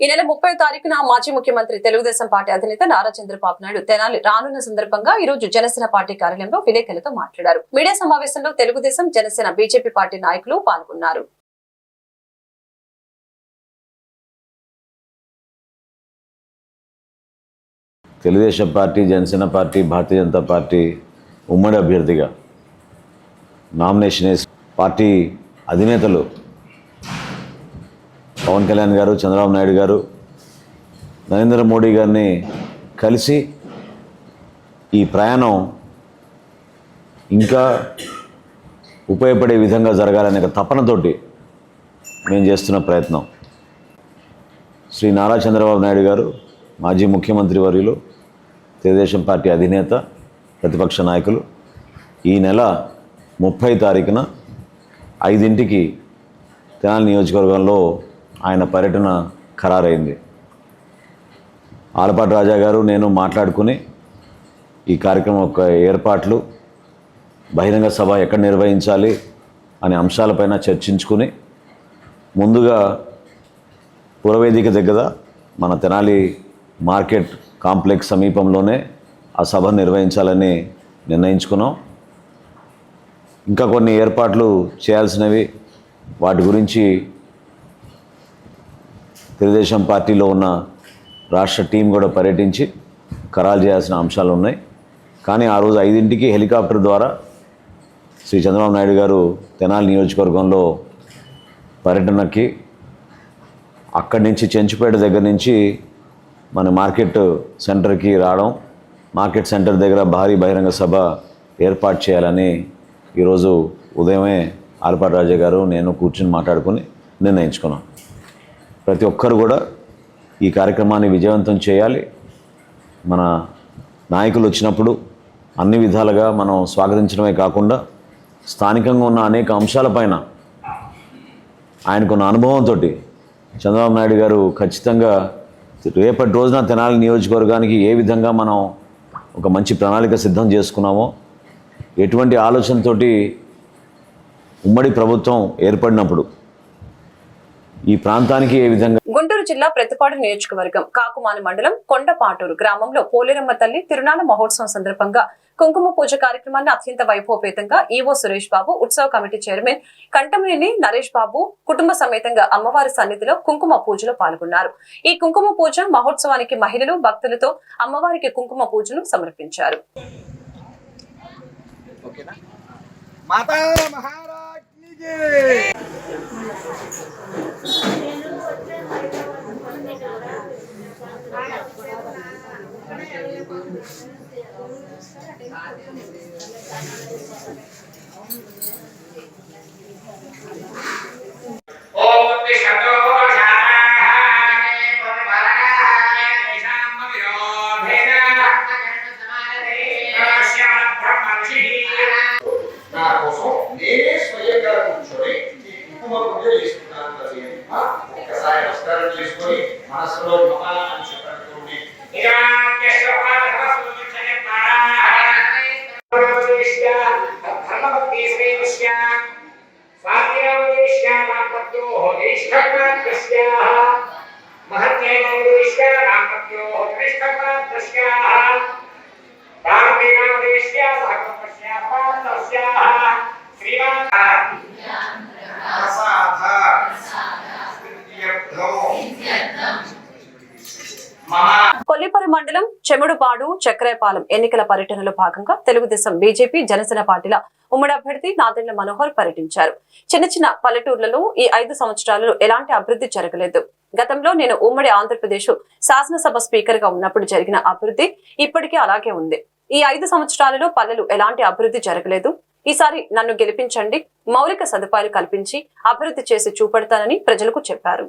ఈ నెల ముప్పై తారీఖున మాజీ ముఖ్యమంత్రి తెలుగుదేశం పార్టీ అధినేత నారా చంద్రబాబు నాయుడు తెనాలి రానున్న సందర్భంగా ఈ రోజు జనసేన పార్టీ కార్యాలయంలో విలేకరులతో మాట్లాడారు. మీడియా సమావేశంలో తెలుగుదేశం జనసేన బీజేపీ పార్టీ నాయకులు పాల్గొన్నారు. Telugudesam party Janasena party Bharatiya Janata party ఉమ్మడి అభ్యర్థిగా నామినేషన్ వేసి పార్టీ అధినేతలు పవన్ కళ్యాణ్ గారు చంద్రబాబు నాయుడు గారు నరేంద్ర మోడీ గారిని కలిసి ఈ ప్రయాణం ఇంకా ఉపయోగపడే విధంగా జరగాలనే ఒక తపనతోటి మేము చేస్తున్న ప్రయత్నం. శ్రీ నారా చంద్రబాబు నాయుడు గారు మాజీ ముఖ్యమంత్రి వర్యులు తెలుగుదేశం పార్టీ అధినేత ప్రతిపక్ష నాయకులు ఈ నెల ముప్పై తారీఖున ఐదింటికి తెనాలి నియోజకవర్గంలో ఆయన పర్యటన ఖరారైంది. ఆలపాటి రాజా గారు నేను మాట్లాడుకుని ఈ కార్యక్రమం యొక్క ఏర్పాట్లు బహిరంగ సభ ఎక్కడ నిర్వహించాలి అనే అంశాలపైన చర్చించుకుని ముందుగా పురవేదిక దగ్గర మన తెనాలి మార్కెట్ కాంప్లెక్స్ సమీపంలోనే ఆ సభ నిర్వహించాలని నిర్ణయించుకున్నాం. ఇంకా కొన్ని ఏర్పాట్లు చేయాల్సినవి వాటి గురించి తెలుగుదేశం పార్టీలో ఉన్న రాష్ట్ర టీం కూడా పర్యటించి ఖరారు చేయాల్సిన అంశాలు ఉన్నాయి. కానీ ఆ రోజు ఐదింటికి హెలికాప్టర్ ద్వారా శ్రీ చంద్రబాబు నాయుడు గారు తెనాలి నియోజకవర్గంలో పర్యటనకి అక్కడి నుంచి చెంచుపేట దగ్గర నుంచి మన మార్కెట్ సెంటర్కి రావడం మార్కెట్ సెంటర్ దగ్గర భారీ బహిరంగ సభ ఏర్పాటు చేయాలని ఈరోజు ఉదయమే ఆర్పాటి రాజా గారు నేను కూర్చుని మాట్లాడుకుని నిర్ణయించుకున్నాను ప్రతి ఒక్కరు కూడా ఈ కార్యక్రమాన్ని విజయవంతం చేయాలి. మన నాయకులు వచ్చినప్పుడు అన్ని విధాలుగా మనం స్వాగతించడమే కాకుండా స్థానికంగా ఉన్న అనేక అంశాలపైన ఆయనకున్న అనుభవంతో చంద్రబాబు నాయుడు గారు ఖచ్చితంగా రేపటి రోజున తెనాలి నియోజకవర్గానికి ఏ విధంగా మనం ఒక మంచి ప్రణాళిక సిద్ధం చేసుకున్నామో ఎటువంటి ఆలోచనతోటి ఉమ్మడి ప్రభుత్వం ఏర్పడినప్పుడు ఈ ప్రాంతానికి ఏ విధంగా గుంటూరు జిల్లా ప్రతిపాడు నియోజకవర్గం కాకుమాని మండలం కొండపాటూరు గ్రామంలో పోలేరమ్మ తల్లి తిరునాళ మహోత్సవం సందర్భంగా కుంకుమ పూజ కార్యక్రమాన్ని అత్యంత వైభవపేతంగా ఈవో సురేష్ బాబు ఉత్సవ కమిటీ చైర్మన్ కంటమనేని నరేష్ బాబు కుటుంబ సమేతంగా అమ్మవారి సన్నిధిలో కుంకుమ పూజలో పాల్గొన్నారు. ఈ కుంకుమ పూజ మహోత్సవానికి మహిళలు భక్తులతో అమ్మవారికి కుంకుమ పూజను సమర్పించారు. అవును మండలం చెముడుపాడు చక్రాయపాలెం ఎన్నికల పర్యటనలో భాగంగా తెలుగుదేశం బీజేపీ జనసేన పార్టీల ఉమ్మడి అభ్యర్థి నాదెండ్ల మనోహర్ పర్యటించారు. చిన్న చిన్న పల్లెటూర్లలో ఈ ఐదు సంవత్సరాలలో ఎలాంటి అభివృద్ధి జరగలేదు. గతంలో నేను ఉమ్మడి ఆంధ్రప్రదేశ్ శాసనసభ స్పీకర్గా ఉన్నప్పుడు జరిగిన అభివృద్ధి ఇప్పటికీ అలాగే ఉంది. ఈ ఐదు సంవత్సరాలలో పల్లెలు ఎలాంటి అభివృద్ధి జరగలేదు. ఈసారి నన్ను గెలిపించండి మౌలిక సదుపాయాలు కల్పించి అభివృద్ధి చేసి చూపెడతానని ప్రజలకు చెప్పారు.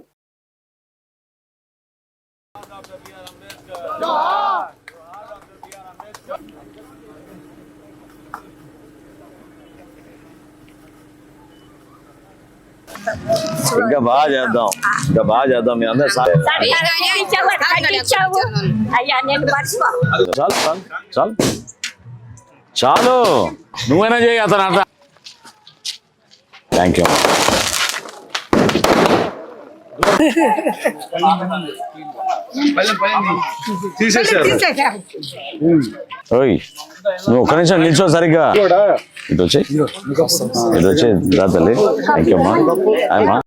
ఇంకా బాగా చేద్దాం ఇంకా బాగా చేద్దాం మీ అందరూ సా- కట్టించావు అయ్యా నేను మర్చిపో చాలు చాలు చాలు చాలు నువ్వైనా చేయి అతను అంట థ్యాంక్ యూ ఓయ్ నువ్వు ఒక్క నిమిషం నిల్చో సరిగ్గా. ఇటు వచ్చి ఇటు వచ్చి రా తల్లి. థ్యాంక్ యూ అమ్మా అమ్మా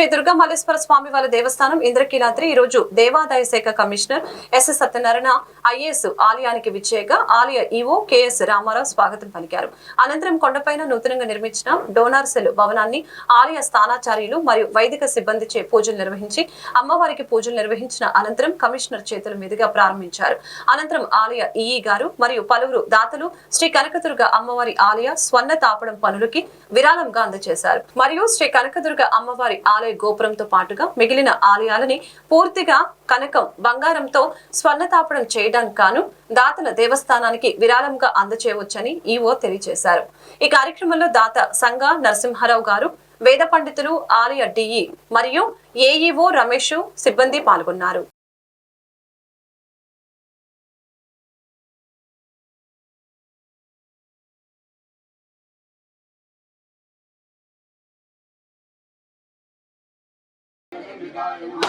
శ్రీ దుర్గామల్లేశ్వర స్వామి వారి దేవస్థానం ఇంద్రకీలాద్రి. ఈ రోజు దేవాదాయ శాఖ కమిషనర్ ఎస్ఎస్ సత్యనారాయణ ఐఏఎస్ ఆలయానికి విచ్చేయగా ఆలయ ఈవో కెఎస్ రామారావు స్వాగతం పలికారు. అనంతరం కొండపైన నూతనంగా నిర్మించిన డోనార్ సెల్ భవనాన్ని ఆలయ స్థానాచార్యులు మరియు వైదిక సిబ్బందిచే పూజలు నిర్వహించి అమ్మవారికి పూజలు నిర్వహించిన అనంతరం కమిషనర్ చేతుల మీదుగా ప్రారంభించారు. అనంతరం ఆలయ ఈఈ గారు మరియు పలువురు దాతలు శ్రీ కనకదుర్గ అమ్మవారి ఆలయ స్వర్ణ తాపడం పనులకి విరాళంగా అందజేశారు. మరియు శ్రీ కనకదుర్గ అమ్మవారి ఆలయ గోపురంతో పాటుగా మిగిలిన ఆలయాలని పూర్తిగా కనకం బంగారంతో స్వర్ణ తాపడం చేయడానికి కాను దాతల దేవస్థానానికి విరాళంగా అందచేయవచ్చని ఈవో తెలియజేశారు. ఈ కార్యక్రమంలో దాత సంగ నరసింహారావు గారు వేద పండితులు ఆలయ డిఈ మరియు ఏఈఓ రమేష్ సిబ్బంది పాల్గొన్నారు. my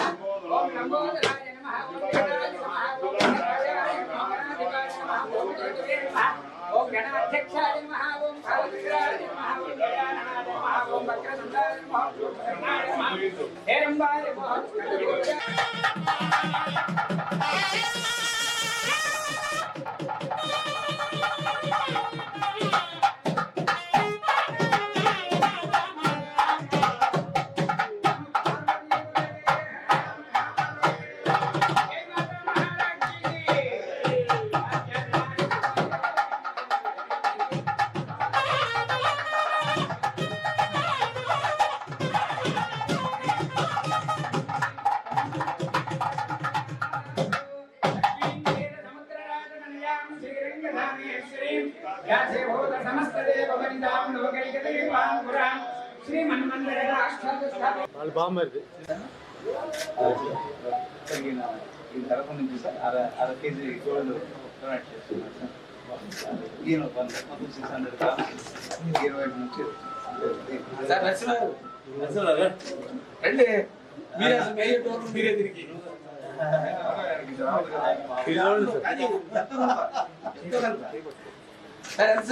తగిన ఈ తరఫు నుంచి సార్ అర అర. కేజీ గోల్డ్ డొనేట్ చేస్తున్నారు సార్ ఈయన వన్ మొత్తం సిక్స్ హండ్రెడ్ గ్రామ్స్ ఇరవై నుంచి సార్ నచ్చినారు రండి మీరే మీరే టోన్ మీరే తిరిగి సార్. ఎంత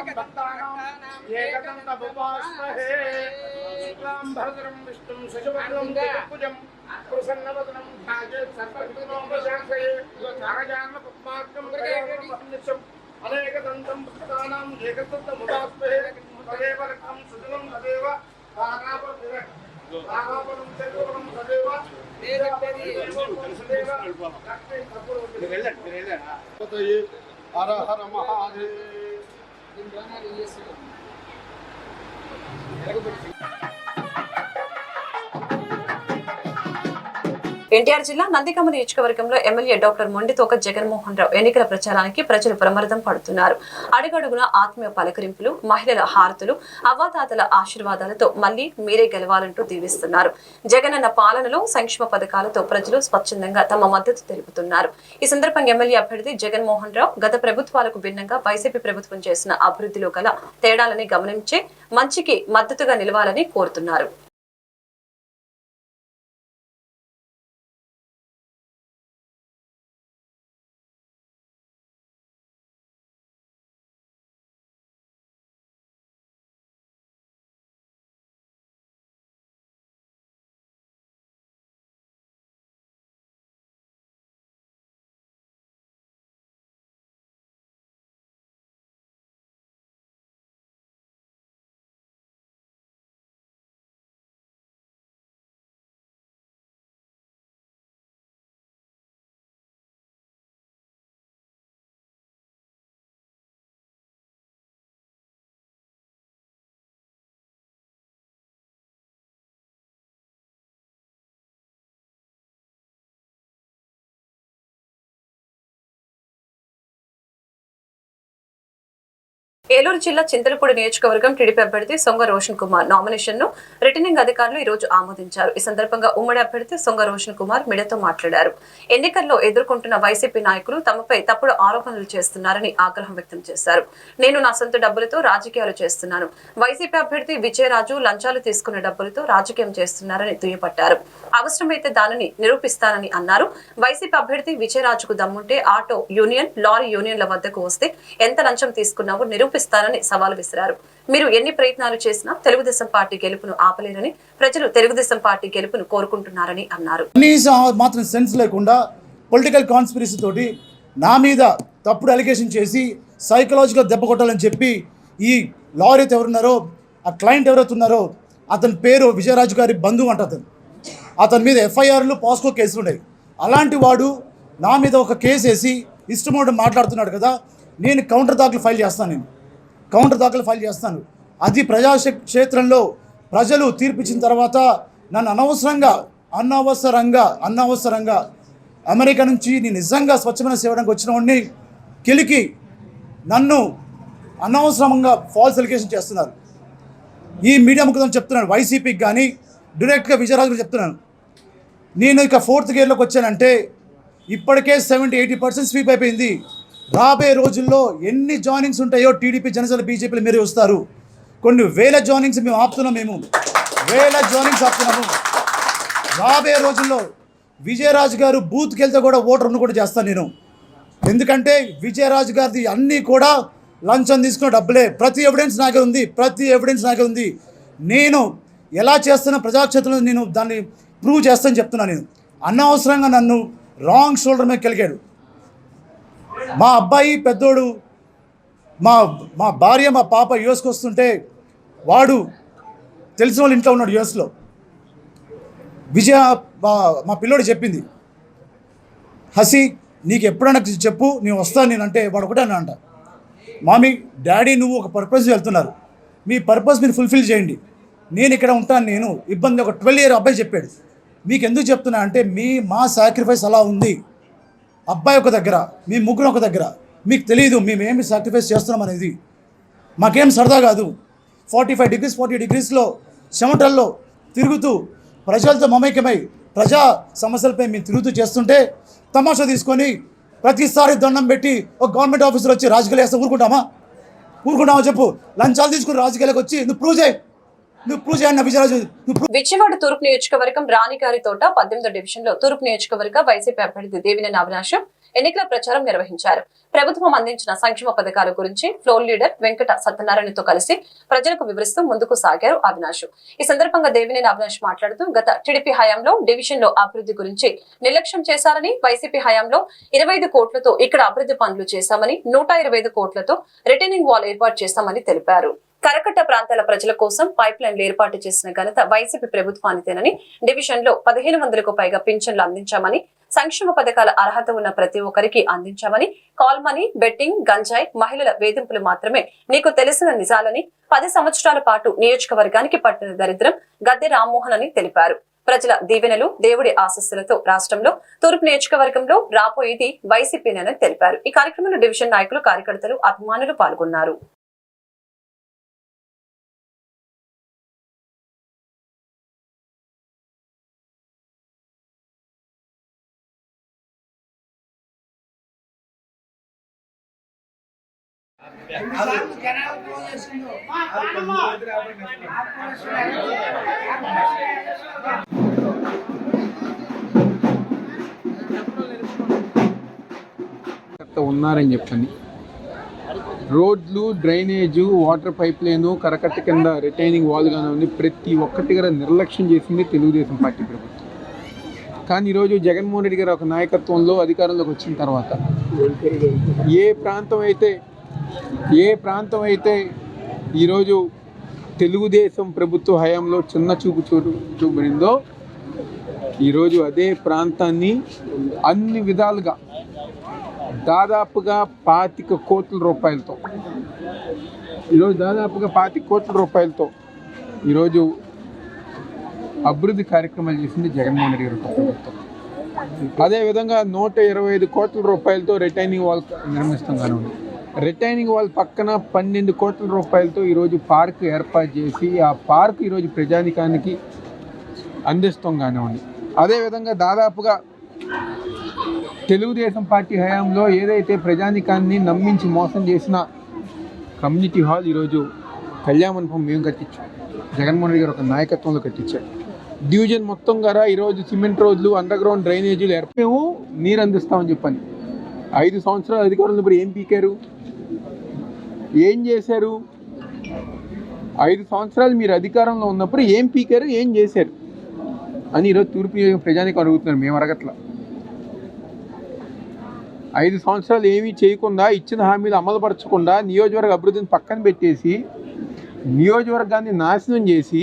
ఆట అయితే భద్రం విష్ణుం శశివర్ణం చతుర్భుజం ప్రసన్నవదనం ధ్యాయేత్ సర్వవిఘ్నోపశాంతయే నాగజాన పద్మార్కం గయానం అనేకదంతం భక్తానాం ఏకదంతముదాస్మహే తదేవ రక్తం సుజనం తదేవ ఆనాపతిర ఆనాపనం చతురం తదేవ హర హర మహాదేవ్ ఎన్టీఆర్ జిల్లా నందికమ నియోజకవర్గంలో ఎమ్మెల్యే డాక్టర్ మొండితోక జగన్మోహన్ రావు ఎన్నికల ప్రచారానికి ప్రజలు ప్రమర్దం పడుతున్నారు. అడుగడుగున ఆత్మీయ పలకరింపులు మహిళల హారతులు అవ్వాతాతల ఆశీర్వాదాలతో మళ్ళీ మీరే గెలవాలంటూ దీవిస్తున్నారు. జగనన్న పాలనలో సంక్షేమ పథకాలతో ప్రజలు స్వచ్ఛందంగా తమ మద్దతు తెలుపుతున్నారు. ఈ సందర్భంగా ఎమ్మెల్యే అభ్యర్థి జగన్మోహన్ రావు గత ప్రభుత్వాలకు భిన్నంగా వైసీపీ ప్రభుత్వం చేసిన అభివృద్ధిలో గల తేడాలని గమనించి మంచికి మద్దతుగా నిలవాలని కోరుతున్నారు. ఏలూరు జిల్లా చింతలపూడి నియోజకవర్గం టీడీపీ అభ్యర్థి సొంగ రోషన్ కుమార్ నామినేషన్ను రిటర్నింగ్ అధికారులు ఈ రోజు ఆమోదించారు. ఈ సందర్భంగా ఉమ్మడి అభ్యర్థి సొంగ రోషన్ కుమార్ మీడియాతో మాట్లాడారు. ఎన్నికల్లో ఎదుర్కొంటున్న వైసీపీ నాయకులు తమపై తప్పుడు ఆరోపణలు చేస్తున్నారని ఆగ్రహం వ్యక్తం చేశారు. నేను నా సొంత డబ్బులతో రాజకీయాలు చేస్తున్నాను. వైసీపీ అభ్యర్థి విజయరాజు లంచాలు తీసుకున్న డబ్బులతో రాజకీయం చేస్తున్నారని దుయ్యపట్టారు అవసరమైతే దానిని నిరూపిస్తానని అన్నారు. వైసీపీ అభ్యర్థి విజయరాజుకు దమ్ముంటే ఆటో యూనియన్ లారీ యూనియన్ల వద్దకు వస్తే ఎంత లంచం తీసుకున్నావో గెలిపిస్తానని సవాల్ విసిరారు. మీరు ఎన్ని ప్రయత్నాలు చేసినా తెలుగుదేశం పార్టీ గెలుపును ఆపలేరని ప్రజలు తెలుగుదేశం పార్టీ గెలుపును కోరుకుంటున్నారని అన్నారు. మాత్రం సెన్స్ లేకుండా పొలిటికల్ కాన్స్పిరసీ తోటి నా మీద తప్పుడు అలిగేషన్ చేసి సైకలాజికల్ దెబ్బ కొట్టాలని చెప్పి ఈ లాయర్ అయితే ఎవరున్నారో ఆ క్లయింట్ ఎవరైతే ఉన్నారో అతని పేరు విజయరాజు గారి బంధువు అంట అతను. అతని మీద ఎఫ్ఐఆర్లు పాస్కో కేసులు ఉన్నాయి. అలాంటి వాడు నా మీద ఒక కేసు వేసి ఇష్టమోడు మాట్లాడుతున్నాడు కదా నేను కౌంటర్ దాఖలు ఫైల్ చేస్తాను నేను. కౌంటర్ దాఖలు ఫైల్ చేస్తాను. అది ప్రజా క్షేత్రంలో ప్రజలు తీర్పిచ్చిన తర్వాత నన్ను అనవసరంగా అనవసరంగా అనవసరంగా అమెరికా నుంచి నేను నిజంగా స్వచ్ఛమైన సేవడానికి వచ్చిన వాడిని కిలికి నన్ను అనవసరంగా ఫాల్స్ ఎలిగేషన్ చేస్తున్నారు. ఈ మీడియా ముఖ్యం చెప్తున్నాను వైసీపీకి కానీ డైరెక్ట్గా విజయరాజు చెప్తున్నాను. నేను ఇక ఫోర్త్ గేర్లోకి వచ్చానంటే ఇప్పటికే సెవెంటీ ఎయిటీ పర్సెంట్ స్వీప్ అయిపోయింది. రాబోయే రోజుల్లో ఎన్ని జాయినింగ్స్ ఉంటాయో టీడీపీ జనసేన బీజేపీలు మీరు వస్తారు కొన్ని వేల జాయినింగ్స్ మేము ఆపుతున్నాం మేము. వేల జాయినింగ్స్ ఆపుతున్నాము. రాబోయే రోజుల్లో విజయరాజు గారు బూత్కి వెళ్తే కూడా ఓటర్ను కూడా చేస్తాను నేను. ఎందుకంటే విజయరాజు గారిది అన్నీ కూడా లంచం తీసుకున్న డబ్బులే. ప్రతి ఎవిడెన్స్ నాకే ఉంది. ప్రతి ఎవిడెన్స్ నాకే ఉంది. నేను ఎలా చేస్తున్న ప్రజాక్షేత్రంలో నేను దాన్ని ప్రూవ్ చేస్తానని చెప్తున్నాను నేను. అనవసరంగా నన్ను రాంగ్ షోల్డర్ మీద కలిగాడు. మా అబ్బాయి పెద్దోడు మా మా భార్య మా పాప యుఎస్కి వస్తుంటే వాడు తెలిసిన వాళ్ళు ఇంట్లో ఉన్నాడు యుఎస్లో. విజయ మా మా పిల్లోడు చెప్పింది హసి నీకు ఎప్పుడైనా చెప్పు నేను వస్తాను నేను అంటే వాడు ఒకటే అన్నా అంట మామీ డాడీ నువ్వు ఒక పర్పస్ వెళ్తున్నారు. మీ పర్పస్ మీరు ఫుల్ఫిల్ చేయండి. నేను ఇక్కడ ఉంటాను నేను ఇబ్బంది ఒక ట్వెల్వ్ ఇయర్ అబ్బాయి చెప్పాడు. మీకు ఎందుకు చెప్తున్నా అంటే మీ మా సాక్రిఫైస్ అలా ఉంది. అబ్బాయి ఒక దగ్గర మీ ముగ్గురు ఒక దగ్గర. మీకు తెలియదు మేమేమి సాక్రిఫైస్ చేస్తున్నాం అనేది. మాకేం సరదా కాదు. ఫార్టీ ఫైవ్ డిగ్రీస్ ఫార్టీ డిగ్రీస్లో చెమటల్లో తిరుగుతూ ప్రజలతో మమైక్యమై ప్రజా సమస్యలపై మేము తిరుగుతూ చేస్తుంటే తమాషా తీసుకొని ప్రతిసారి దండం పెట్టి ఒక గవర్నమెంట్ ఆఫీసర్ వచ్చి రాజకీయాలు వేస్తే ఊరుకుంటామా? ఊరుకుంటామా చెప్పు? లంచాలు తీసుకుని రాజకీయాలకు వచ్చి నువ్వు ప్రూవ్ చేయి. విజయవాడ తూర్పు నియోజకవర్గం రాణిగారి తోట పద్దెనిమిదో డివిజన్లో తూర్పు నియోజకవర్గ వైసీపీ అభ్యర్థి దేవినేని అవినాశం ఎన్నికల ప్రచారం నిర్వహించారు. ప్రభుత్వం అందించిన సంక్షేమ పథకాల గురించి ఫ్లోర్ లీడర్ వెంకట సత్యనారాయణతో కలిసి ప్రజలకు వివరిస్తూ ముందుకు సాగారు అవినాష్. ఈ సందర్భంగా దేవినేని అవినాష్ మాట్లాడుతూ గత టీడీపీ హయాంలో డివిజన్లో అభివృద్ధి గురించి నిర్లక్ష్యం చేశారని వైసీపీ హయాంలో ఇరవై ఐదు కోట్లతో ఇక్కడ అభివృద్ధి పనులు చేశామని నూట ఇరవై ఐదు కోట్లతో రిటర్నింగ్ వాల్ ఏర్పాటు చేశామని తెలిపారు. కరకట్ట ప్రాంతాల ప్రజల కోసం పైప్ లైన్లు ఏర్పాటు చేసిన ఘనత వైసీపీ ప్రభుత్వానిదేనని డివిజన్లో పదిహేను వందలకు పైగా పింఛన్లు అందించామని సంక్షేమ పథకాల అర్హత ఉన్న ప్రతి ఒక్కరికి అందించామని కాల్ మనీ బెట్టింగ్ గంజాయి మహిళల వేధింపులు మాత్రమే నీకు తెలిసిన నిజాలని పది సంవత్సరాల పాటు నియోజకవర్గానికి పట్టిన దరిద్రం గద్దె రామ్మోహన్ అని తెలిపారు. ప్రజల దీవెనలు దేవుడి ఆశస్సులతో రాష్ట్రంలో తూర్పు నియోజకవర్గంలో రాబోయేది వైసీపీనని తెలిపారు. ఈ కార్యక్రమంలో డివిజన్ నాయకులు కార్యకర్తలు అభిమానులు పాల్గొన్నారు. ఉన్నారని చెప్పండి. రోడ్లు డ్రైనేజు వాటర్ పైప్ లైను కరకట్ట కింద రిటైనింగ్ వాల్ ఉంది. ప్రతి ఒక్కటి కూడా నిర్లక్ష్యం చేసింది తెలుగుదేశం పార్టీ ప్రభుత్వం. కానీ ఈరోజు జగన్మోహన్ రెడ్డి గారు ఒక నాయకత్వంలో అధికారంలోకి వచ్చిన తర్వాత ఏ ప్రాంతం అయితే ఏ ప్రాంతం అయితే ఈరోజు తెలుగుదేశం ప్రభుత్వ హయాంలో చిన్న చూపు చూపు చూపబడిందో ఈరోజు అదే ప్రాంతాన్ని అన్ని విధాలుగా దాదాపుగా పాతిక కోట్ల రూపాయలతో ఈరోజు దాదాపుగా పాతిక కోట్ల రూపాయలతో ఈరోజు అభివృద్ధి కార్యక్రమాలు చేసింది జగన్మోహన్ రెడ్డి గారు ప్రభుత్వం. అదేవిధంగా నూట ఇరవై ఐదు కోట్ల రూపాయలతో రిటైనింగ్ వాల్ నిర్మిస్తాం కానివ్వండి. రిటైనింగ్ వాళ్ళ పక్కన పన్నెండు కోట్ల రూపాయలతో ఈరోజు పార్క్ ఏర్పాటు చేసి ఆ పార్క్ ఈరోజు ప్రజానికానికి అందిస్తాం కానివ్వండి అదేవిధంగా దాదాపుగా తెలుగుదేశం పార్టీ హయాంలో ఏదైతే ప్రజానికాన్ని నమ్మించి మోసం చేసిన కమ్యూనిటీ హాల్ ఈరోజు కళ్యాణ మేము కట్టించాం. జగన్మోహన్ రెడ్డి గారు ఒక నాయకత్వంలో కట్టించారు. డివిజన్ మొత్తం గారా ఈరోజు సిమెంట్ రోడ్లు అండర్ గ్రౌండ్ డ్రైనేజీలు ఏర్పేము నీరు అందిస్తామని చెప్పండి. ఐదు సంవత్సరాలు అధికారంలో ఇప్పుడు ఏం పీకారు? ఏం చేశారు? ఐదు సంవత్సరాలు మీరు అధికారంలో ఉన్నప్పుడు ఏం పీకారు ఏం చేశారు? అని ఈరోజు తూర్పు ప్రజానికి అడుగుతున్నారు మేము అడగట్లా ఐదు సంవత్సరాలు ఏమీ చేయకుండా ఇచ్చిన హామీలు అమలుపరచకుండా నియోజకవర్గ అభివృద్ధిని పక్కన పెట్టేసి నియోజకవర్గాన్ని నాశనం చేసి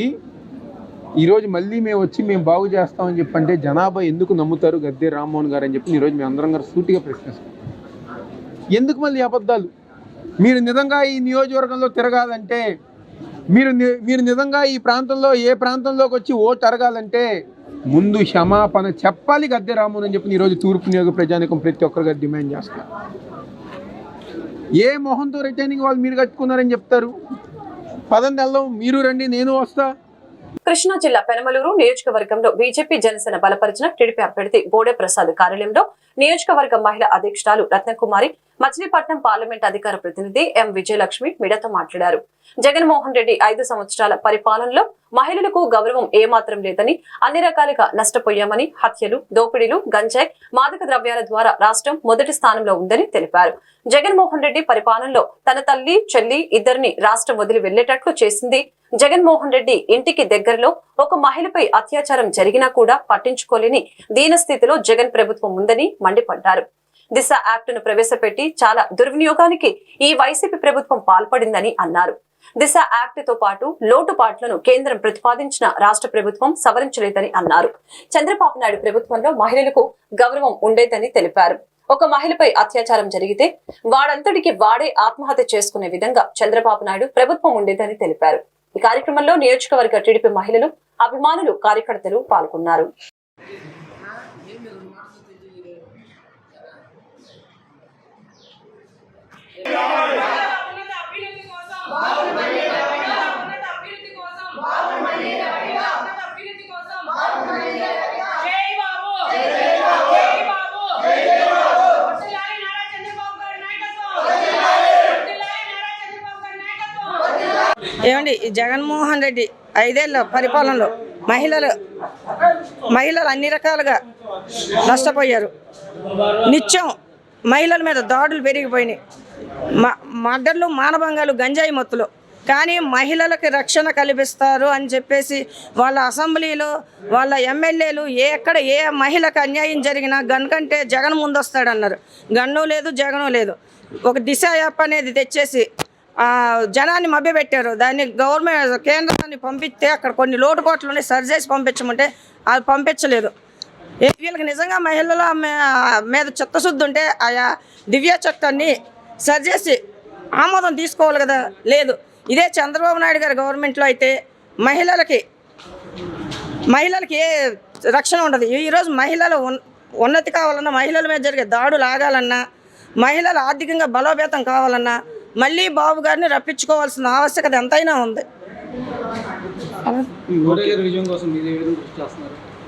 ఈరోజు మళ్ళీ మేము వచ్చి మేము బాగు చేస్తామని చెప్పంటే జనాభా ఎందుకు నమ్ముతారు గద్దె రామ్మోహన్ గారు అని చెప్పి ఈరోజు మేము అందరం గారు సూటిగా ప్రశ్నిస్తాం ఎందుకు మళ్ళీ అబద్ధాలు? మీరు నిజంగా ఈ నియోజకవర్గంలో తిరగాలంటే మీరు ని- మీరు నిజంగా ఈ ప్రాంతంలో ఏ ప్రాంతంలోకి వచ్చి ఓటు అరగాలంటే ముందు క్షమాపణ చెప్పాలి గద్దె రాము అని చెప్పి ఈరోజు తూర్పు నియోజక ప్రజానికం ప్రతి ఒక్కరిగా డిమాండ్ చేస్తారు ఏ మొహంతో రిటైనింగ్ వాళ్ళు మీరు కట్టుకున్నారని చెప్తారు? పదండి వెళ్దాం. మీరు రండి నేను వస్తా. కృష్ణా జిల్లా పెనమలూరు నియోజకవర్గంలో బీజేపీ జనసేన బలపరిచిన టీడీపీ అభ్యర్థి బోడే ప్రసాద్ కార్యాలయంలో నియోజకవర్గ మహిళా అధ్యక్షురాలు రత్నకుమారి మచిలీపట్నం పార్లమెంట్ అధికార ప్రతినిధి ఎం విజయలక్ష్మి మీడియాతో మాట్లాడారు. జగన్మోహన్ రెడ్డి ఐదు సంవత్సరాల పరిపాలనలో మహిళలకు గౌరవం ఏమాత్రం లేదని అన్ని రకాలుగా నష్టపోయామని హత్యలు దోపిడీలు గంజాయి మాదక ద్రవ్యాల ద్వారా రాష్ట్రం మొదటి స్థానంలో ఉందని తెలిపారు. జగన్మోహన్ రెడ్డి పరిపాలనలో తన తల్లి చెల్లి ఇద్దరిని రాష్ట్రం వదిలి వెళ్ళేటట్లు చేసింది జగన్మోహన్ రెడ్డి ఇంటికి దగ్గరలో ఒక మహిళపై అత్యాచారం జరిగినా కూడా పట్టించుకోలేని దీనస్థితిలో జగన్ ప్రభుత్వం ఉందని మండిపడ్డారు. దిశ యాక్ట్ను ప్రవేశపెట్టి చాలా దుర్వినియోగానికి ఈ వైసీపీ ప్రభుత్వం పాల్పడిందని అన్నారు. దిశ యాక్ట్తో పాటు లోటుపాట్లను కేంద్రం ప్రతిపాదించిన రాష్ట్ర ప్రభుత్వం సవరించలేదని అన్నారు. చంద్రబాబు నాయుడు ప్రభుత్వంలో మహిళలకు గౌరవం ఉండేదని తెలిపారు. ఒక మహిళపై అత్యాచారం జరిగితే వాడంతటికి వాడే ఆత్మహత్య చేసుకునే విధంగా చంద్రబాబు నాయుడు ప్రభుత్వం ఉండేదని తెలిపారు. ఈ కార్యక్రమంలో నియోజకవర్గ టీడీపీ మహిళలు అభిమానులు కార్యకర్తలు పాల్గొన్నారు ఉన్నత అభ్యున్నతి కోసం ఉన్నత అభ్యున్నతి కోసం ఉన్నత అభ్యున్నతి కోసం జై బాబు జై బాబు వర్ధిల్లాలి నారా చంద్రబాబు గారి నాయకత్వం వర్ధిల్లాలి నారా చంద్రబాబు గారి నాయకత్వం ఏమండి ఈ జగన్మోహన్ రెడ్డి ఐదేళ్ళ పరిపాలనలో మహిళలు మహిళలు అన్ని రకాలుగా నష్టపోయారు. నిత్యం మహిళల మీద దాడులు పెరిగిపోయినాయి. మర్డర్లు మానభంగాలు గంజాయి మత్తులు. కానీ మహిళలకు రక్షణ కల్పిస్తారు అని చెప్పేసి వాళ్ళ అసెంబ్లీలో వాళ్ళ ఎమ్మెల్యేలు ఏ ఎక్కడ ఏ మహిళకు అన్యాయం జరిగినా గన్ కంటే జగన్ ముందొస్తాడన్నారు. గన్ను లేదు జగను లేదు. ఒక దిశ యాప్ అనేది తెచ్చేసి జనాన్ని మభ్యపెట్టారు. దాన్ని గవర్నమెంట్ కేంద్రాన్ని పంపిస్తే అక్కడ కొన్ని లోటుపాట్లు ఉన్నాయి సరి చేసి పంపించమంటే అది పంపించలేదు. వీళ్ళకి నిజంగా మహిళల మీద చిత్తశుద్ధి ఉంటే ఆయా దివ్య చట్టాన్ని సరిచేసి ఆమోదం తీసుకోవాలి కదా. లేదు. ఇదే చంద్రబాబు నాయుడు గారి గవర్నమెంట్లో అయితే మహిళలకి మహిళలకి ఏ రక్షణ ఉండదు. ఈరోజు మహిళలు ఉన్- ఉన్నతి కావాలన్నా మహిళల మీద జరిగే దాడులు ఆగాలన్నా మహిళలు ఆర్థికంగా బలోపేతం కావాలన్నా మళ్ళీ బాబు గారిని రప్పించుకోవాల్సిన ఆవశ్యకత ఎంతైనా ఉంది.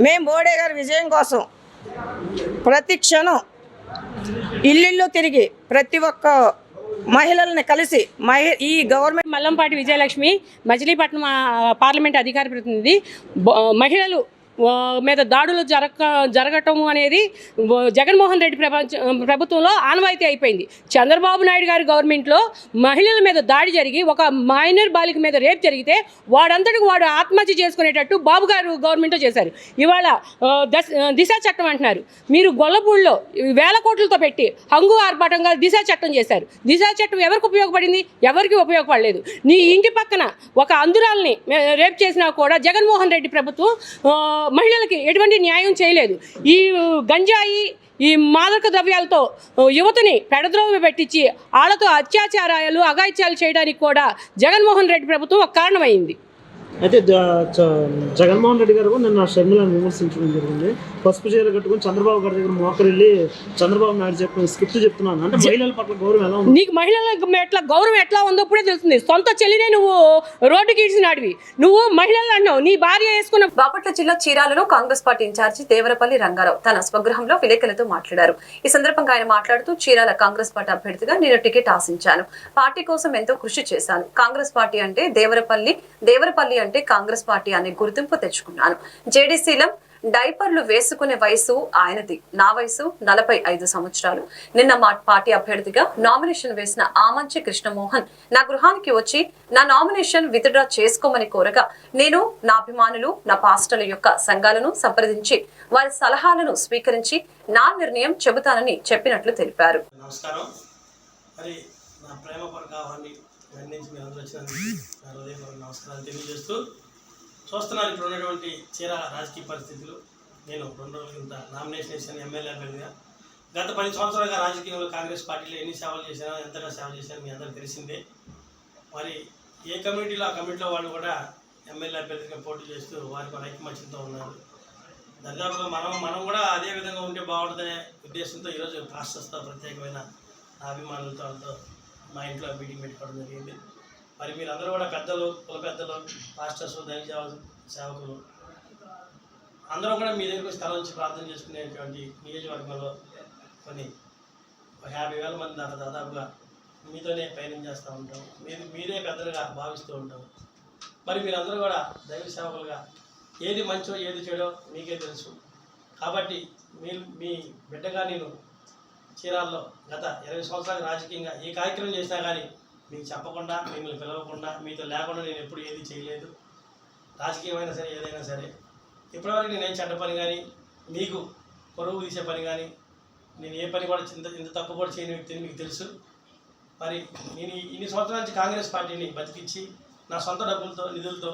మేము బోడే గారి విజయం కోసం ప్రతి క్షణం ఇల్లిల్లు తిరిగి ప్రతి ఒక్క మహిళల్ని కలిసి మహి ఈ గవర్నమెంట్ మల్లంపాటి విజయలక్ష్మి మచిలీపట్నం పార్లమెంట్ అధికార ప్రతినిధి మహిళలు మీద దాడులు జరగ జరగటం అనేది జగన్మోహన్ రెడ్డి ప్రపంచ ప్రభుత్వంలో ఆనవాయితీ అయిపోయింది. చంద్రబాబు నాయుడు గారి గవర్నమెంట్లో మహిళల మీద దాడి జరిగి ఒక మైనర్ బాలిక మీద రేప్ జరిగితే వాడంతటికి వాడు ఆత్మహత్య చేసుకునేటట్టు బాబు గారు గవర్నమెంట్లో చేశారు. ఇవాళ దశ దిశ చట్టం అంటున్నారు. మీరు గొల్లపూడిలో వేల కోట్లతో పెట్టి హంగు ఆర్భాటంగా దిశ చట్టం చేశారు. దిశ చట్టం ఎవరికి ఉపయోగపడింది? ఎవరికి ఉపయోగపడలేదు. నీ ఇంటి పక్కన ఒక అందురాల్ని రేపు రేప్ చేసినా కూడా జగన్మోహన్ రెడ్డి ప్రభుత్వం మహిళలకి ఎటువంటి న్యాయం చేయలేదు. ఈ గంజాయి ఈ మాదక ద్రవ్యాలతో యువతని పెడద్రోవ పెట్టించి ఆళ్ళతో అత్యాచారాలు అగాయిత్యాలు చేయడానికి కూడా జగన్మోహన్ రెడ్డి ప్రభుత్వం ఒక కారణమైంది. అయితే జగన్మోహన్ రెడ్డి గారు నిన్న షర్మిలను విమర్శించడం జరిగింది. పసుపు చీర కట్టుకుని చంద్రబాబు గారి దగ్గర మోకరు వెళ్ళి చంద్రబాబు నాయుడు చెప్పిన స్క్రిప్ట్ చెప్తున్నాను. అంటే మహిళల పట్ల గౌరవం ఎలా ఉంది? నీకు మహిళలకు ఎట్లా గౌరవం ఎట్లా ఉందో ఇప్పుడే తెలుస్తుంది. సొంత చెల్లినే నువ్వు రోడ్డుకి ఇడిచినాడివి నువ్వు మహిళలు అన్నావు. నీ భార్య వేసుకున్న బాపట్ల జిల్లా చీరాలలో Congress party in-charge Devarapalli Rangarao తన స్వగృహంలో విలేకరులతో మాట్లాడారు. ఈ సందర్భంగా ఆయన మాట్లాడుతూ చీరాల కాంగ్రెస్ పార్టీ అభ్యర్థిగా నేను టికెట్ ఆశించాను. పార్టీ కోసం ఎంతో కృషి చేశాను. కాంగ్రెస్ పార్టీ అంటే దేవరపల్లి దేవరపల్లి అంటే కాంగ్రెస్ పార్టీ అనే గుర్తింపు తెచ్చుకున్నాను. జేడీసీలో డైపర్లు వేసుకునే వయసు ఆయనది. నా వయసు నలభై ఐదు సంవత్సరాలు. నిన్న మా పార్టీ అభ్యర్థిగా నామినేషన్ వేసిన ఆమంచి కృష్ణమోహన్ నా గృహానికి వచ్చి నా నామినేషన్ విత్డ్రా చేసుకోమని కోరగా నేను నా అభిమానులు నా పాస్టర్ల యొక్క సంఘాలను సంప్రదించి వారి సలహాలను స్వీకరించి నా నిర్ణయం చెబుతానని చెప్పినట్లు తెలిపారు. నమస్కారం. మరి నా ప్రేమ నమస్కారాలు తెలియజేస్తూ చూస్తున్నారు ఇప్పుడు ఉన్నటువంటి చీర రాజకీయ పరిస్థితులు. నేను రెండు రోజుల కింద నామినేషన్ చేశాను ఎమ్మెల్యే అభ్యర్థిగా. గత పది సంవత్సరాలుగా రాజకీయంలో కాంగ్రెస్ పార్టీలో ఎన్ని సేవలు చేశానో ఎంతగా సేవ చేశానో మీ అందరికీ తెలిసిందే. మరి ఏ కమిటీలో ఆ కమిటీలో వాళ్ళు కూడా ఎమ్మెల్యే అభ్యర్థిగా పోటీ చేస్తూ వారికి ఒక ఐకమత్యంతో ఉన్నారు. దాదాపుగా మనం మనం కూడా అదే విధంగా ఉంటే బాగుంటుందనే ఉద్దేశంతో ఈరోజు పాస్టర్స్తో ప్రత్యేకమైన అభిమానులతో మా ఇంట్లో మీటింగ్ పెట్టుకోవడం జరిగింది. మరి మీరందరూ కూడా పెద్దలు కుల పెద్దలు పాస్టర్స్ దైవ సేవకులు అందరూ కూడా మీ దగ్గరికి స్థలం నుంచి ప్రార్థన చేసుకునేటువంటి నియోజకవర్గంలో కొన్ని ఒక యాభై వేల మంది దాకా దాదాపుగా మీతోనే పయనం చేస్తూ ఉంటాం. మీరు మీరే పెద్దలుగా భావిస్తూ ఉంటాం. మరి మీరందరూ కూడా దైవ సేవకులుగా ఏది మంచో ఏది చెడో మీకే తెలుసు. కాబట్టి మీరు మీ బిడ్డగా నేను చీరాల్లో గత ఇరవై సంవత్సరాలు రాజకీయంగా ఏ కార్యక్రమం చేసినా కానీ మీకు చెప్పకుండా మిమ్మల్ని పిలవకుండా మీతో లేకుండా నేను ఎప్పుడు ఏది చేయలేదు. రాజకీయమైనా సరే ఏదైనా సరే. ఇప్పటివరకు నేను చెడ్డ పని కానీ మీకు పొరుగు తీసే పని కానీ నేను ఏ పని కూడా ఇంత ఇంత తప్పు కూడా చేయని వ్యక్తిని మీకు తెలుసు. మరి నేను ఇన్ని సంవత్సరాల నుంచి కాంగ్రెస్ పార్టీని బతికించి నా సొంత డబ్బులతో నిధులతో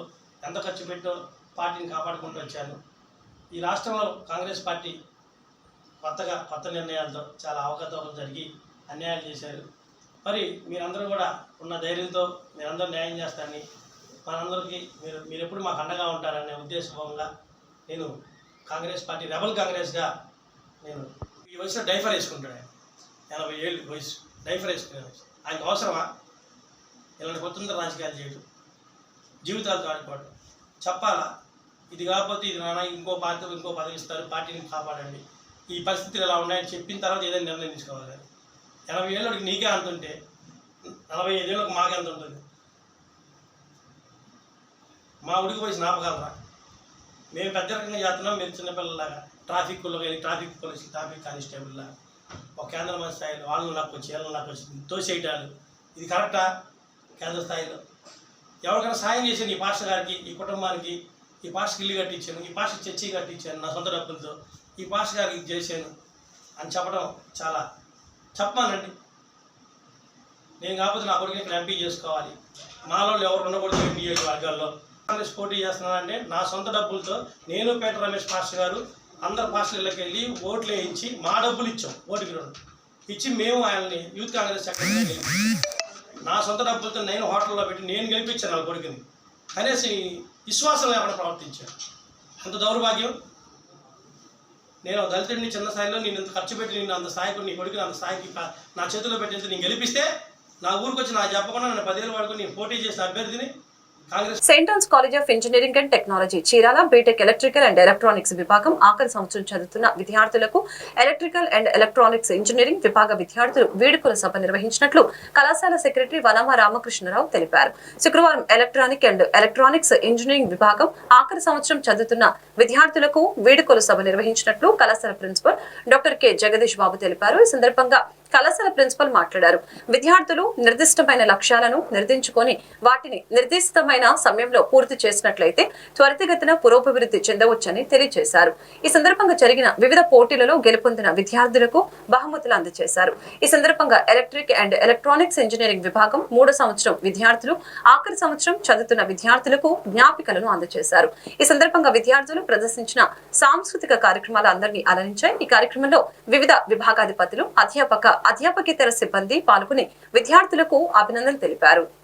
ఎంత ఖర్చు పెట్టో పార్టీని కాపాడుకుంటూ వచ్చాను. ఈ రాష్ట్రంలో కాంగ్రెస్ పార్టీ కొత్తగా కొత్త నిర్ణయాలతో చాలా అవకతవకలు జరిగి అన్యాయాలు చేశారు. మరి మీరందరూ కూడా ఉన్న ధైర్యంతో మీరందరూ న్యాయం చేస్తారని మనందరికీ మీరు మీరు ఎప్పుడు మాకు అండగా ఉంటారనే ఉద్దేశపూర్వకంగా నేను కాంగ్రెస్ పార్టీ రెబల్ కాంగ్రెస్గా నేను ఈ వయసులో డైఫర్ వేసుకుంటాను. ఆయన ఎనభై ఏళ్ళు వయసు డైఫర్ వేసుకునే వయసు ఆయనకు అవసరమా? ఇలాంటి స్వతంత్ర రాజకీయాలు చేయడం జీవితాలతో ఆడుకోవడం చెప్పాలా? ఇది కాకపోతే ఇది నాన్న ఇంకో పార్టీ ఇంకో పదవి ఇస్తారు పార్టీని కాపాడండి. ఈ పరిస్థితులు ఎలా ఉన్నాయని చెప్పిన తర్వాత ఏదైనా నిర్ణయం తీసుకోవాలి. ఎనభై ఏళ్ళకి నీకే అంతుంటే నలభై ఐదేళ్ళకి మాకే ఎంత ఉంటుంది? మా ఉడికి పోయి నాపగలరా మేము పెద్ద రకంగా చేస్తున్నాం మీరు చిన్నపిల్లలాగా ట్రాఫిక్లో కానీ ట్రాఫిక్ పోలీస్ ట్రాఫిక్ కానిస్టేబుల్లా ఒక కేంద్ర మంత్రి స్థాయిలో వాళ్ళని లాక్కొచ్చి వీళ్ళని లాక్కొచ్చి తోసేయటాలు. ఇది కరెక్టా? కేంద్ర స్థాయిలో. ఎవరికైనా సాయం చేశాను ఈ పాస్టర్ గారికి ఈ కుటుంబానికి ఈ పాస్టర్కి ఇల్లు కట్టించాను ఈ పాస్టర్ చర్చి కట్టించాను నా సొంత డబ్బులతో ఈ పాస్టర్ గారికి ఇది చేశాను అని చెప్పడం చాలా చెప్పమానండి నేను కాకపోతే నా కొడుకుని ఇక్కడ ఎంపీ చేసుకోవాలి. మాలో ఎవరు ఉండకూడదు ఎంపీ వర్గాల్లో కాంగ్రెస్ పోటీ చేస్తున్నానంటే నా సొంత డబ్బులతో నేను పేట రమేష్ పాస్టర్ గారు అందరు పాస్టర్లకు వెళ్ళి ఓట్లు వేయించి మా డబ్బులు ఇచ్చాం ఓటుకి రెండు. ఇచ్చి మేము ఆయన్ని యూత్ కాంగ్రెస్ సెక్రటరీ నా సొంత డబ్బులతో నేను హోటల్లో పెట్టి నేను గెలిపించాను నా కొడుకుని. కనీసం విశ్వాసం లేకుండా ప్రవర్తించాను అంత దౌర్భాగ్యం. నేను దళితుడిని చిన్న స్థాయిలో నేను ఇంత ఖర్చు పెట్టి నేను అంత స్థాయికి నీ కొడుకుని అంత స్థాయికి నా చేతిలో పెట్టేసి నేను గెలిపిస్తే నా ఊరికి వచ్చి నా చెప్పకుండా నన్ను పదేళ్ళ వాడుకుని నేను పోటీ చేసిన అభ్యర్థిని Saint Ann's college of engineering and technology Chirala BTech electrical and electronics విభాగం ఆఖరి సంవత్సరం చదువుతున్న విద్యార్థులకు ఎలక్ట్రికల్ అండ్ ఎలక్ట్రానిక్స్ ఇంజనీరింగ్ విభాగ విద్యార్థులు వేడుకల సభ నిర్వహించినట్లు కళాశాల సెక్రటరీ వనమ రామకృష్ణరావు తెలిపారు. శుక్రవారం ఎలక్ట్రానిక్ అండ్ ఎలక్ట్రానిక్స్ ఇంజనీరింగ్ విభాగం ఆఖరి సంవత్సరం చదువుతున్న విద్యార్థులకు వేడుకల సభ నిర్వహించినట్లు కళాశాల principal doctor K. Jagadish Babu తెలిపారు. ఈ సందర్భంగా కళాశాల ప్రిన్సిపల్ మాట్లాడారు. విద్యార్థులు నిర్దిష్టమైన లక్ష్యాలను నిర్దించుకొని వాటిని నిర్దిష్టమైన సమయంలో పూర్తి చేసినట్లయితే త్వరితగతిన పురోభివృద్ధి చెందవచ్చని తెలియజేశారు. ఈ సందర్భంగా జరిగిన వివిధ పోటీలలో గెలుపొందిన విద్యార్థులకు బహుమతులు అందజేశారు. ఈ సందర్భంగా ఎలక్ట్రిక్ అండ్ ఎలక్ట్రానిక్స్ ఇంజనీరింగ్ విభాగం మూడో సంవత్సరం విద్యార్థులు ఆఖరి సంవత్సరం చదువుతున్న విద్యార్థులకు జ్ఞాపికలను అందజేశారు. ఈ సందర్భంగా విద్యార్థులు ప్రదర్శించిన సాంస్కృతిక కార్యక్రమాలు అందరినీ అలరించాయి. ఈ కార్యక్రమంలో వివిధ విభాగాధిపతులు అధ్యాపక అధ్యాపకేతర సిబ్బంది పాల్గొని విద్యార్థులకు అభినందనలు తెలిపారు.